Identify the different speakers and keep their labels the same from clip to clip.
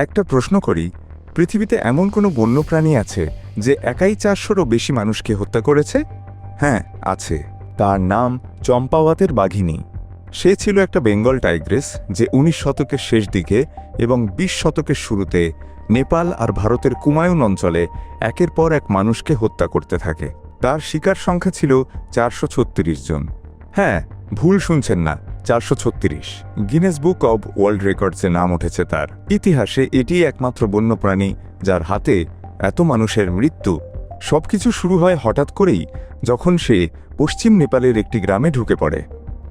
Speaker 1: একটা প্রশ্ন করি, পৃথিবীতে এমন কোনো বন্যপ্রাণী আছে যে একাই চারশোরও বেশি মানুষকে হত্যা করেছে? হ্যাঁ আছে। তার নাম চম্পাওয়াতের বাঘিনী। সে ছিল একটা বেঙ্গল টাইগ্রেস যে উনিশ শতকের শেষ দিকে এবং বিশ শতকের শুরুতে নেপাল আর ভারতের কুমায়ুন অঞ্চলে একের পর এক মানুষকে হত্যা করতে থাকে। তার শিকার সংখ্যা ছিল চারশো ছত্রিশ জন। হ্যাঁ ভুল শুনছেন না। চারশো ছত্রিশ। গিনেস বুক অব ওয়ার্ল্ড রেকর্ডসে নাম উঠেছে তার। ইতিহাসে এটি একমাত্র বন্যপ্রাণী যার হাতে এত মানুষের মৃত্যু। সবকিছু শুরু হয় হঠাৎ করেই যখন সে পশ্চিম নেপালের একটি গ্রামে ঢুকে পড়ে।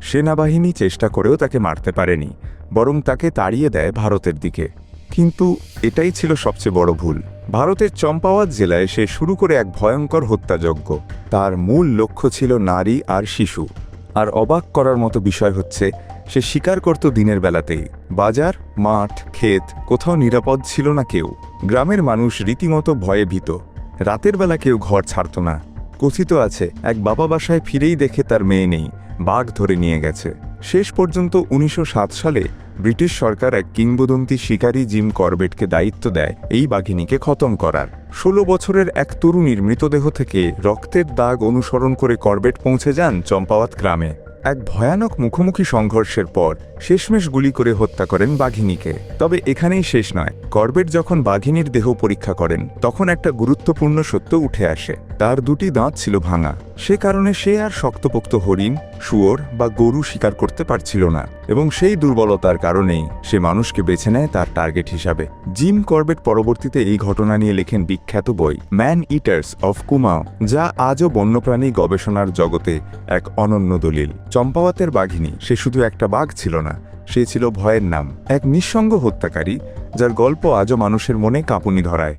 Speaker 1: সেনাবাহিনী চেষ্টা করেও তাকে মারতে পারেনি, বরং তাকে তাড়িয়ে দেয় ভারতের দিকে। কিন্তু এটাই ছিল সবচেয়ে বড় ভুল। ভারতের চম্পাওয়াত জেলায় সে শুরু করে এক ভয়ঙ্কর হত্যাযজ্ঞ। তার মূল লক্ষ্য ছিল নারী আর শিশু। আর অবাক করার মতো বিষয় হচ্ছে, সে শিকার করত দিনের বেলাতেই, বাজার, মাঠ, ক্ষেত, কোথাও নিরাপদ ছিল না কেউ। গ্রামের মানুষ রীতিমতো ভয়ে ভীত। রাতের বেলা কেউ ঘর ছাড়ত না। কথিত আছে, এক বাবা বাসায় ফিরেই দেখে তার মেয়ে নেই, বাঘ ধরে নিয়ে গেছে। শেষ পর্যন্ত উনিশশো সাত সালে ব্রিটিশ সরকার এক কিংবদন্তি শিকারী জিম করবেটকে দায়িত্ব দেয়, এই বাঘিনীকে খতম করার। ষোলো বছরের এক তরুণীর মৃতদেহ থেকে রক্তের দাগ অনুসরণ করে করবেট পৌঁছে যান চম্পাওয়াত গ্রামে। এক ভয়ানক মুখোমুখি সংঘর্ষের পর শেষমেশ গুলি করে হত্যা করেন বাঘিনীকে। তবে এখানেই শেষ নয়। করবেট যখন বাঘিনীর দেহ পরীক্ষা করেন, তখন একটা গুরুত্বপূর্ণ সত্য উঠে আসে। তার দুটি দাঁত ছিল ভাঙা। সে কারণে সে আর শক্তপোক্ত হরিণ, শুয়োর বা গরু শিকার করতে পারছিল না এবং সেই দুর্বলতার কারণেই সে মানুষকে বেছে নেয় তার টার্গেট হিসাবে। জিম করবেট পরবর্তীতে এই ঘটনা নিয়ে লেখেন বিখ্যাত বই, ম্যান ইটার্স অফ কুমাও, যা আজও বন্যপ্রাণী গবেষণার জগতে এক অনন্য দলিল। চম্পাওয়াতের বাঘিনী, সে শুধু একটা বাঘ ছিল না, সে ছিল ভয়ের নাম। এক নিঃসঙ্গ হত্যাকারী, যার গল্প আজও মানুষের মনে কাঁপুনি ধরায়।